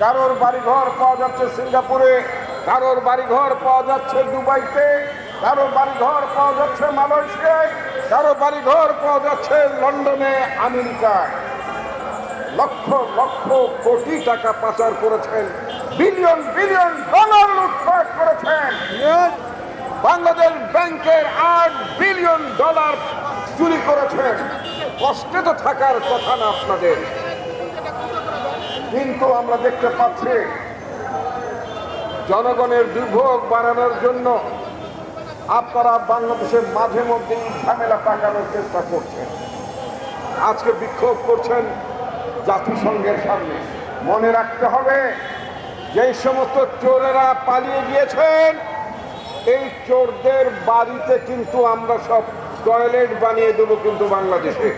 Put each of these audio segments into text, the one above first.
কারোর বাড়িঘর পাওয়া যাচ্ছে সিঙ্গাপুরে কারোর বাড়িঘর পাওয়া যাচ্ছে দুবাইতে কারোর বাড়িঘর পাওয়া যাচ্ছে মালয়েশিয়ায় কারও বাড়িঘর পাওয়া যাচ্ছে লন্ডনে আমেরিকায়। লক্ষ লক্ষ কোটি টাকা পাচার করেছেন বিলিয়ন বিলিয়ন ডলার লুটপাট করেছেন। বাংলাদেশ ব্যাংকের আট বিলিয়ন ডলার চুরি করেছেন। কষ্টে তো থাকার কথা না আপনাদের। কিন্তু আমরা দেখতে পাচ্ছি জনগণের দুর্ভোগ বাড়ানোর জন্য আপনারা বাংলাদেশের মাঝে মধ্যে ঝামেলা পাকানোর চেষ্টা করছেন। আজকে বিক্ষোভ করছেন জাতিসংঘের সামনে। মনে রাখতে হবে যে সমস্ত চোরেরা পালিয়ে গিয়েছেন এই চোরদের বাড়িতে কিন্তু আমরা সব টয়লেট বানিয়ে দেবো কিন্তু বাংলাদেশে।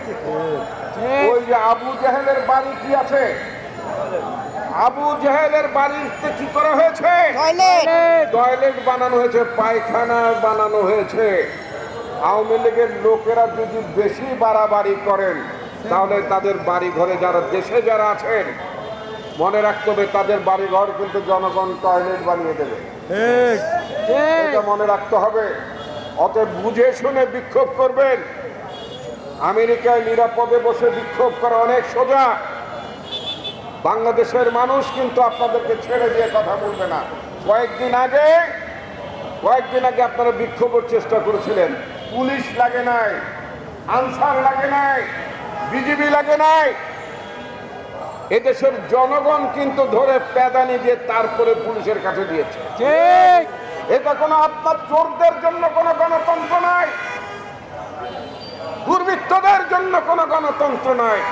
ওই যে আবু জাহেলের বাড়ি কি আছে? আবু জাহেলের বাড়িতে কি করা হয়েছে? টয়লেট। বানানো হয়েছে পায়খানা বানানো হয়েছে। আওয়ামী লীগের লোকেরা যদি বেশি বাড়াবাড়ি করেন তাহলে তাদের বাড়ি ঘরে যারা দেশে যারা আছেন মনে রাখতে হবে তাদের বাড়ি ঘর কিন্তু জনগণ টয়লেট বানিয়ে দেবে। এটা মনে রাখতে হবে। অতএব বুঝে শুনে বিক্ষোভ করবেন। আমেরিকায় নিরাপদে বসে বিক্ষোভ করা অনেক সোজা। বাংলাদেশের মানুষ কিন্তু আপনাদেরকে ছেড়ে দিয়ে কথা বলবে না। কয়েকদিন আগে কয়েকদিন আগে আপনারা বিক্ষোভের চেষ্টা করেছিলেন। পুলিশ লাগে নাই আনসার লাগে নাই বিজিবি লাগে নাই। এদেশের জনগণ কিন্তু ধরে প্যাদানি দিয়ে তারপরে পুলিশের কাছে দিয়েছে। এটা কোনো আপনার চোরদের জন্য কোনো গণতন্ত্র নয় দুর্বৃত্তদের জন্য কোনো গণতন্ত্র নয়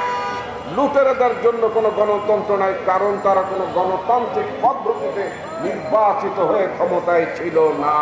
লুটেরাদের জন্য কোনো গণতন্ত্র নাই, কারণ তারা কোনো গণতান্ত্রিক পদ্ধতিতে নির্বাচিত হয়ে ক্ষমতায় ছিল না।